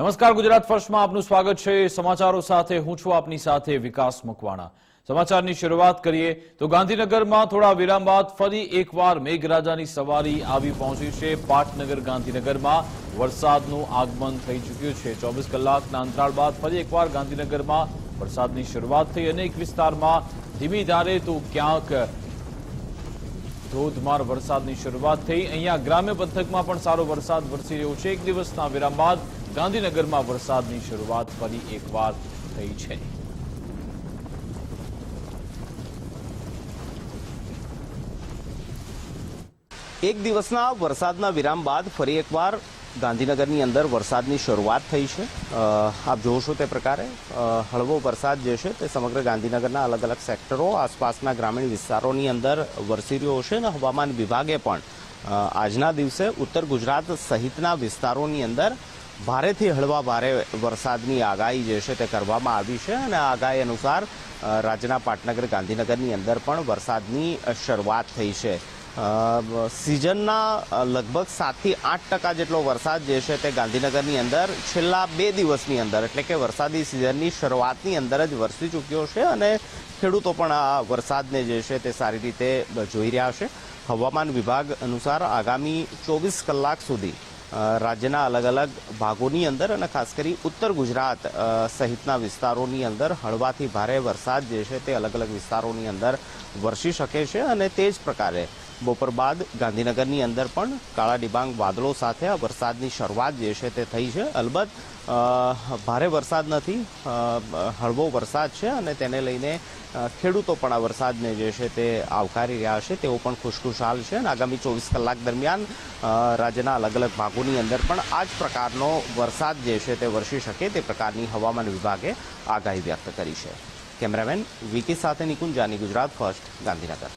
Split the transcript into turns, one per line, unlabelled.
નમસ્કાર, ગુજરાત ફર્સ્ટમાં આપનું સ્વાગત છે. સમાચારો સાથે હું છું આપની સાથે વિકાસ મકવાણા. સમાચારની શરૂઆત કરીએ તો ગાંધીનગરમાં થોડા વિરામ બાદ ફરી એકવાર મેઘરાજાની સવારી આવી પહોંચી છે. પાટનગર ગાંધીનગરમાં વરસાદનું આગમન થઈ ચૂક્યું છે. ચોવીસ કલાકના અંતરાળ બાદ ફરી એકવાર ગાંધીનગરમાં વરસાદની શરૂઆત થઈ અનેક વિસ્તારમાં ધીમી ધારે તો ક્યાંક ધોધમાર વરસાદની શરૂઆત થઈ. અહીંયા ગ્રામ્ય પંથકમાં પણ સારો વરસાદ વરસી રહ્યો છે. એક દિવસના વિરામ બાદ ગાંધીનગરમાં વરસાદની શરૂઆત ફરી એકવાર થઈ છે.
એક દિવસના વરસાદના વિરામ બાદ ફરી એકવાર ગાંધીનગરની અંદર વરસાદની શરૂઆત થઈ છે. આપ જોશો તે પ્રકારે. હળવો વરસાદ જે છે તે સમગ્ર ગાંધીનગરના અલગ અલગ સેક્ટરો, આસપાસના ગ્રામીણ વિસ્તારોની અંદર વરસી રહ્યો છે અને હવામાન વિભાગે પણ આજના દિવસે ઉત્તર ગુજરાત સહિતના વિસ્તારોની અંદર ભારેથી હળવા ભારે વરસાદની આગાહી જે છે તે કરવામાં આવી છે અને આગાહી અનુસાર રાજ્યના પાટનગર, ગાંધીનગરની અંદર પણ વરસાદની શરૂઆત થઈ છે. સિઝનના લગભગ સાતથી આઠ ટકા જેટલો વરસાદ જે છે તે ગાંધીનગરની અંદર છેલ્લા બે દિવસની અંદર, એટલે કે વરસાદી સિઝનની શરૂઆતની અંદર જ વરસી ચૂક્યો છે અને ખેડૂતો પણ આ વરસાદને જે છે તે સારી રીતે જોઈ રહ્યા છે. હવામાન વિભાગ અનુસાર આગામી ચોવીસ કલાક સુધી રાજ્યના અલગ અલગ ભાગોની અંદર અને ખાસ કરી ઉત્તર ગુજરાત સહિતના વિસ્તારોની અંદર હળવાથી ભારે વરસાદ જે છે તે અલગ અલગ વિસ્તારોની અંદર વરસી શકે છે અને તે જ પ્રકારે બપોર બાદ ગાંધીનગરની અંદર પણ કાળા ડિબાંગ વાદળો સાથે આ વરસાદની શરૂઆત જે છે તે થઈ છે. અલબત્ત ભારે વરસાદ નથી હળવો વરસાદ છે અને તેને લઈને ખેડૂતો પણ આ વરસાદને જે છે તે આવકારી રહ્યા છે. તેઓ પણ ખુશખુશાલ છે અને આગામી ચોવીસ કલાક દરમિયાન રાજ્યના અલગ અલગ ભાગોની અંદર પણ આ જ પ્રકારનો વરસાદ જે છે તે વરસી શકે તે પ્રકારની હવામાન વિભાગે આગાહી વ્યક્ત કરી છે. કેમેરામેન વિકી સાથે નિકુંજાની ગુજરાત ફર્સ્ટ, ગાંધીનગર.